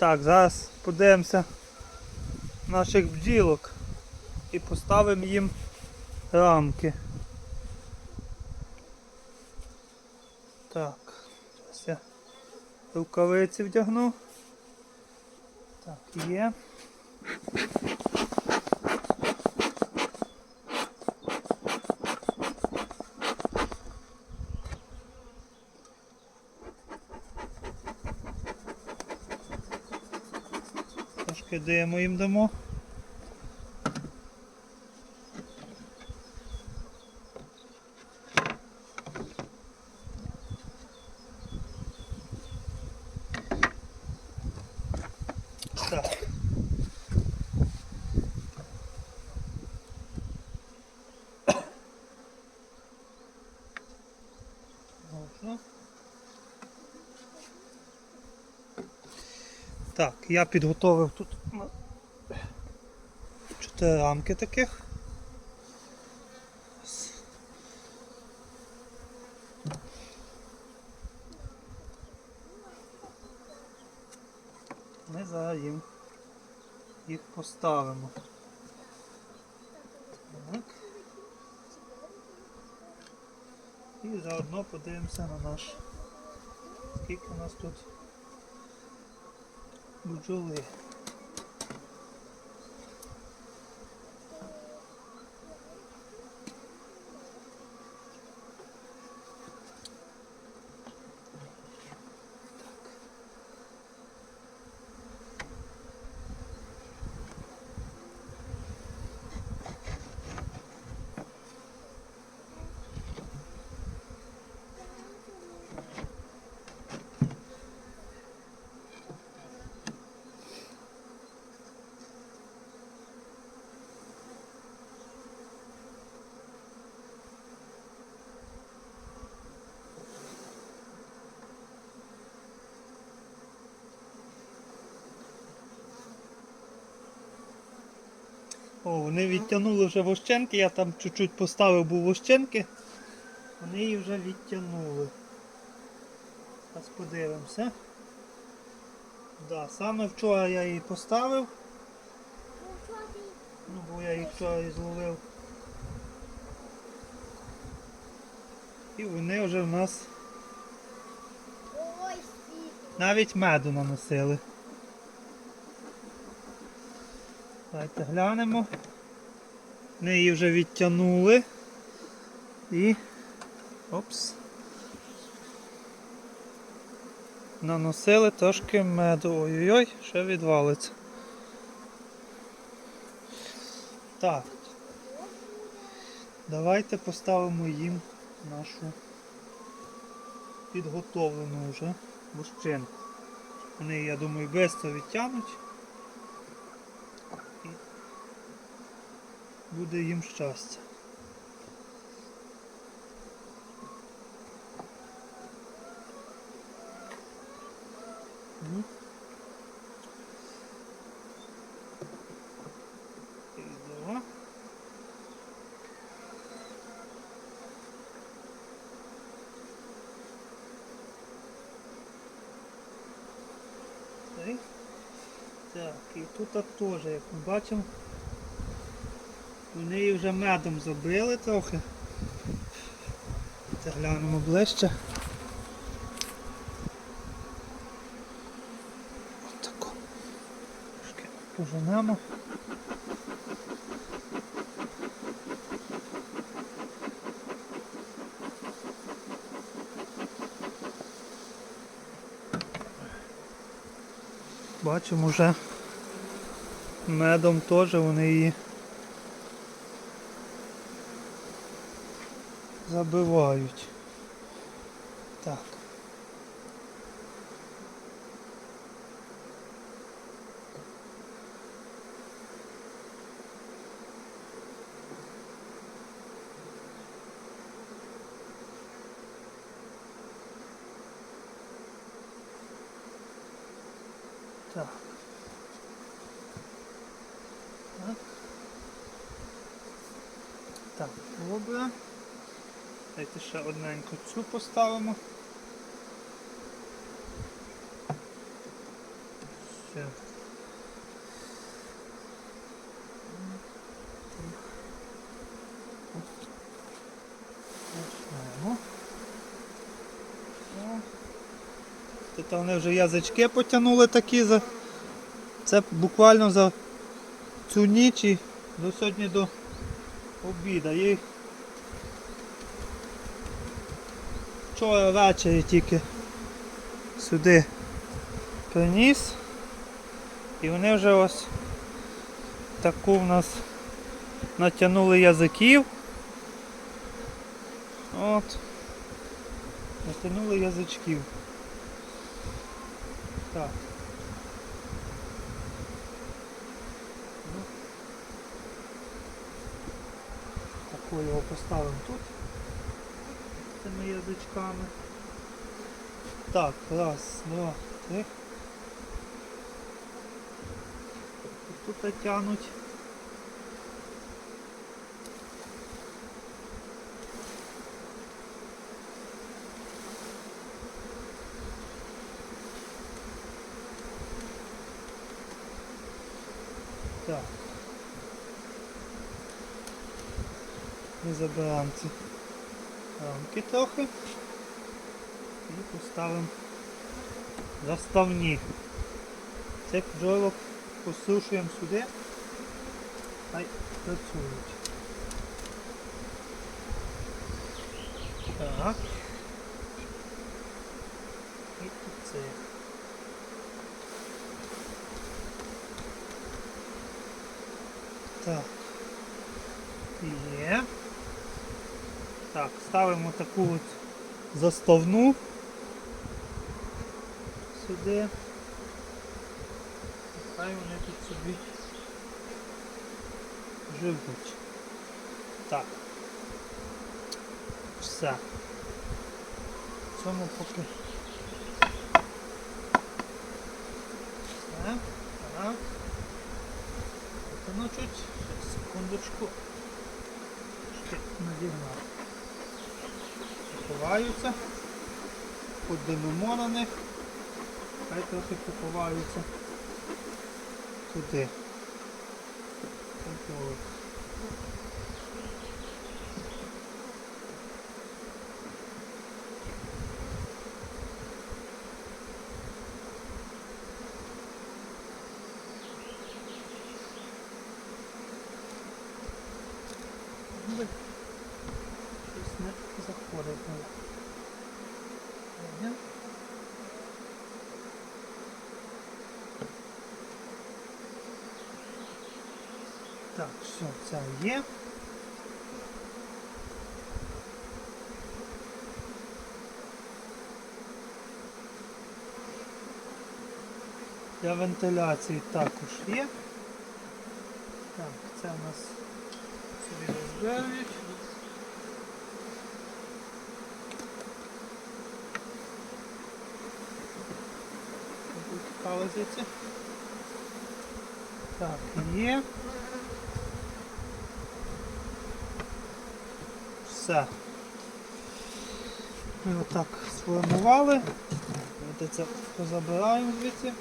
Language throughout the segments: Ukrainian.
Так, зараз подивимося наших бджілок і поставимо їм рамки. Так, зараз я рукавиці вдягну. Так, є. Диму їм дамо. Так. Так, я підготовив тут на- рамки таких. Ми зараз їм їх поставимо. Так. І заодно подивимося на наш. Скільки у нас тут бджоли. О, вони відтягнули вже вощенки, я там чуть-чуть поставив був вощенки. Вони її вже відтягнули. Зараз подивимося. Да, саме вчора я її поставив. Ну, бо я їх вчора і зловив. І вони вже в нас навіть меду наносили. Давайте глянемо. Вони її вже відтягнули. І... Опс. Наносили трошки меду. Ой-ой-ой, ще відвалиться. Так. Давайте поставимо їм нашу підготовлену вже вощинку. Вони, я думаю, швидко відтягнуть. Буде їм щастя. Так, і тут теж, як ми бачимо, вони її вже медом забили трохи. Це глянемо ближче. Отако. Трошки поженемо. Бачимо вже медом теж вони її забивають. Так. Так. Так. Так, добре. Давайте ще одненьку цю поставимо. Все. Тут вони вже язички потягнули такі за. Це буквально за цю ніч і до сьогодні до обіда. Їх вчора ввечері тільки сюди приніс. І вони вже ось таку в нас натягнули язиків. От. Натягнули язичків. Так. Ну. Таку його поставимо тут. Цими язичками. Так, раз, два, три. Тут тянуть. Так. Ми забираємо ці рамки трохи і поставимо заставні. Цих бджолок посушуємо сюди. Хай працюють. Так. І тут це. Так. Є. Так, ставимо таку от заставну сюди. Хай вони тут собі живуть. Так. Все. В цьому поки. Все. Так. Ну чуть, Щас, секундочку. Надігнав. Ховаються. Подивимо на них. Хай трохи поховаються туди. Контролик. Ну, ви Щось не заходить. ну. Ага. Так, все, це є. Для вентиляції також є. Так, це у нас собі розбирають. Так, є. Все. Ми отак сформували. От це позабираємо звідси.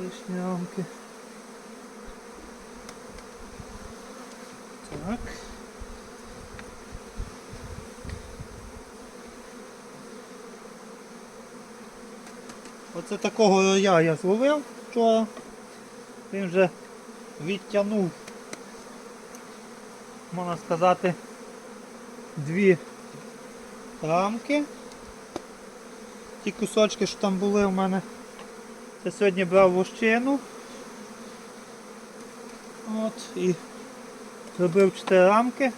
Лишні рамки. Так. Оце такого роя я зловив вчора. Він вже відтягнув, можна сказати, дві рамки. Ті кусочки, що там були у мене. Це сьогодні брав вощину. От і зробив чотири рамки.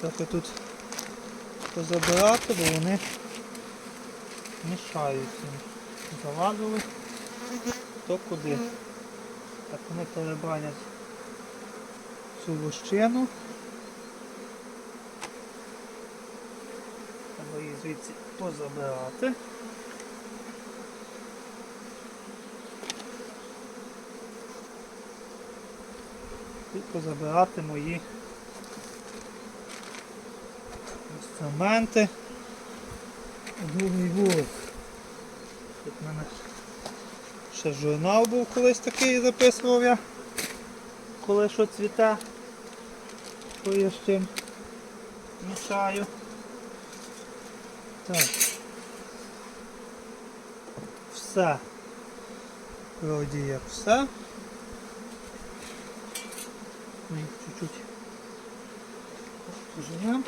трохи тут позабирати, бо вони мішаються. Залазили то куди. Так вони перебанять цю лущину. Треба її звідси позабирати. І позабирати мої у другий вулик. Тут в мене ще журнал був колись такий записував я. Коли що цвіте, що я з чим мішаю. Так. Все. Вроді як все. Ми їх чуть-чуть поженемо.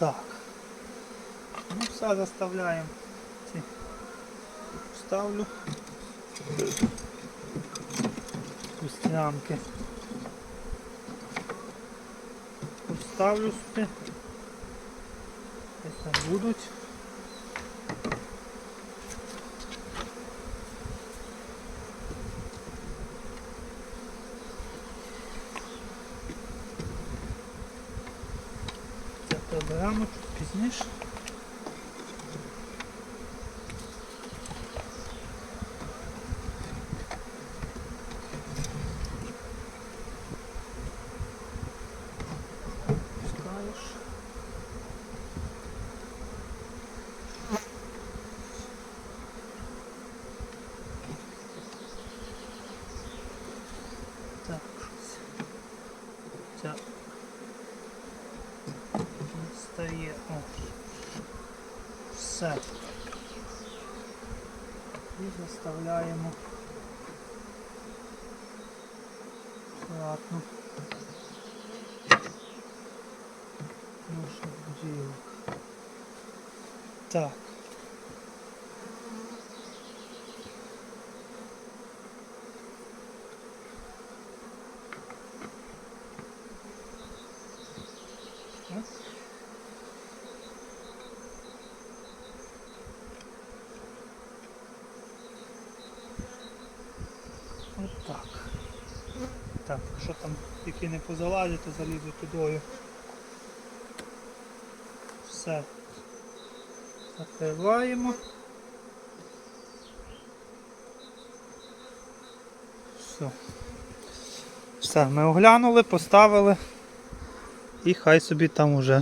Так. Ну все заставляємо. Ставлю. Кустрямки. Поставлю сюди. Десь там будуть. Це мы чуть пізніше. Пускаєш. Так, щось. Ця не стає. О. Все. І заставляємо аккуратно. Наших бджілок. Так. Так. От так. Так, що там тільки не позалазить, то залізу тудою. Все. Закриваємо. Все. Все, ми оглянули, поставили. І хай собі там уже